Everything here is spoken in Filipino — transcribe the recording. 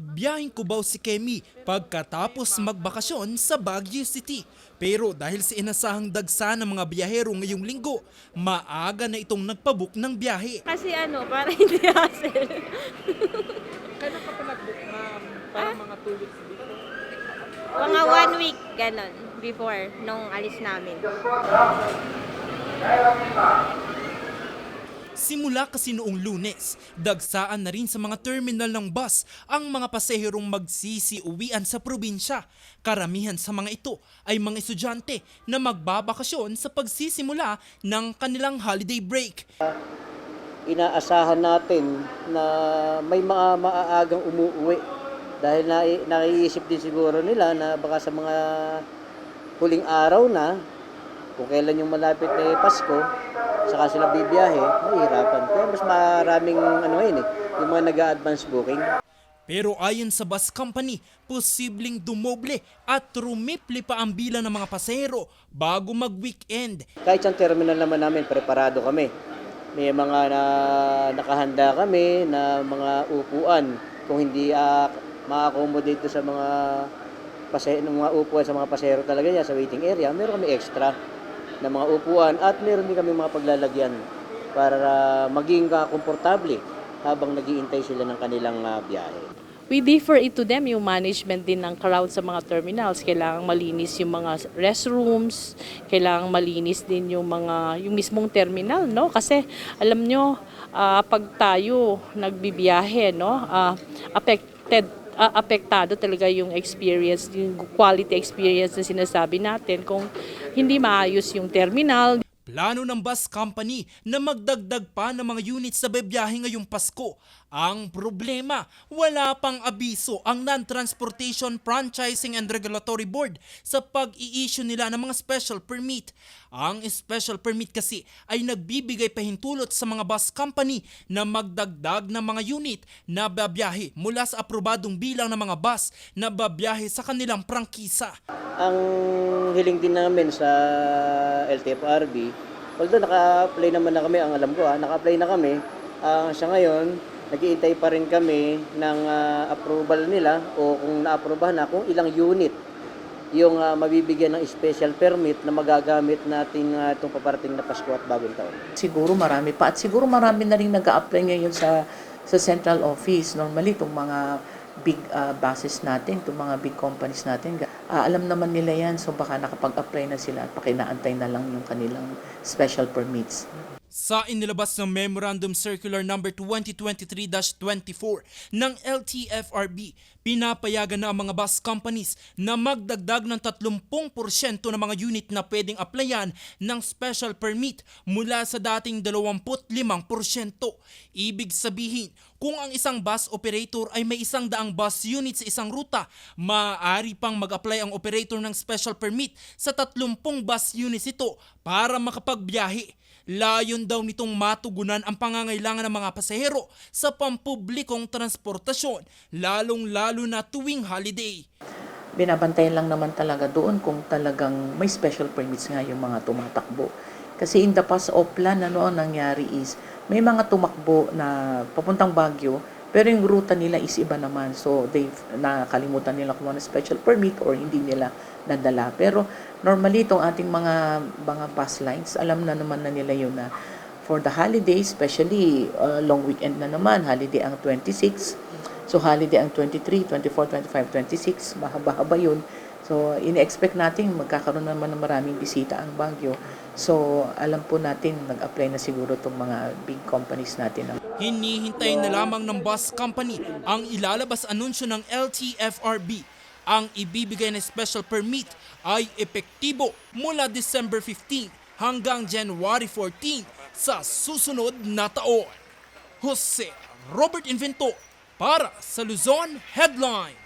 Biyahing Cubao si Kemi pagkatapos magbakasyon sa Baguio City. Pero dahil sa inasahang dagsa ng mga biyahero ngayong linggo, maaga na itong nagpabook ng biyahe. Kasi ano, para hindi hassle. Kailan ka pa nag-book, ma'am? Parang mga two weeks before. Mga one week, ganon, before, nung alis namin. Simula kasi noong lunes, dagsaan na rin sa mga terminal ng bus ang mga pasaherong magsisi-uwian sa probinsya. Karamihan sa mga ito ay mga estudyante na magbabakasyon sa pagsisimula ng kanilang holiday break. inaasahan natin na may mga maaagang umuwi dahil na, naiisip din siguro nila na baka sa mga huling araw na kung kailan yung malapit na Pasko saka sila bibiyahe, mahirapan. Kaya mas maraming ano yun eh, yung mga nag-advance booking. Pero ayon sa bus company, posibleng dumoble at rumipli pa ang bilang ng mga pasahero bago mag-weekend. Kahit sa terminal naman namin, preparado kami. May mga na, nakahanda kami na mga upuan. Kung hindi uh, ma-accommodate sa mga pasahero, mga upuan sa mga pasahero talaga niya sa waiting area, meron kami extra na mga upuan at meron din kami mga paglalagyan para maging uh, komportable habang nagiintay sila ng kanilang uh, biyahe. we defer it to them yung management din ng crowd sa mga terminals. Kailangang malinis yung mga restrooms, kailangang malinis din yung mga yung mismong terminal, no? Kasi alam nyo, ah, pag tayo nagbibiyahe, no, ah, affected ah, apektado talaga yung experience, yung quality experience na sinasabi natin kung hindi maayos yung terminal, Plano ng bus company na magdagdag pa ng mga units sa bebiyahe ngayong Pasko. Ang problema, wala pang abiso ang Non-Transportation Franchising and Regulatory Board sa pag-i-issue nila ng mga special permit. Ang special permit kasi ay nagbibigay pahintulot sa mga bus company na magdagdag ng mga unit na babiyahe mula sa aprobadong bilang ng mga bus na babiyahe sa kanilang prangkisa. Ang hiling din namin sa LTFRB, although naka-apply naman na kami, ang alam ko ha, naka-apply na kami, ah, sa ngayon, nag-iintay pa rin kami ng ah, approval nila o kung na-aprobahan na kung ilang unit yung ah, mabibigyan ng special permit na magagamit natin uh, itong paparating na Pasko at Bagong Taon. siguro marami pa. At siguro marami na rin nag apply ngayon sa, sa central office. Normally, itong mga big uh, buses natin, itong mga big companies natin, ah, alam naman nila yan. So baka nakapag-apply na sila at pakinaantay na lang yung kanilang special permits. Sa inilabas ng Memorandum Circular No. 2023-24 ng LTFRB, pinapayagan na ang mga bus companies na magdagdag ng 30% ng mga unit na pwedeng applyan ng special permit mula sa dating 25%. Ibig sabihin, kung ang isang bus operator ay may isang daang bus unit sa isang ruta, maaari pang mag-apply ang operator ng special permit sa 30 bus units ito para makapagbiyahe. Layon daw nitong matugunan ang pangangailangan ng mga pasahero sa pampublikong transportasyon, lalong-lalo na tuwing holiday. Binabantayan lang naman talaga doon kung talagang may special permits nga yung mga tumatakbo. Kasi in the past of plan, ano ang nangyari is, may mga tumakbo na papuntang Baguio, pero yung ruta nila is iba naman. So, they nakalimutan nila kumuha ng special permit or hindi nila nadala. Pero normally itong ating mga mga bus lines, alam na naman na nila yun na for the holiday, especially uh, long weekend na naman, holiday ang 26. So holiday ang 23, 24, 25, 26, mahaba-haba yun. So ini-expect natin magkakaroon naman ng maraming bisita ang Baguio. So alam po natin nag-apply na siguro itong mga big companies natin. Hinihintay na lamang ng bus company ang ilalabas anunsyo ng LTFRB. Ang ibibigay na special permit ay epektibo mula December 15 hanggang January 14 sa susunod na taon. Jose Robert Invento para sa Luzon Headline.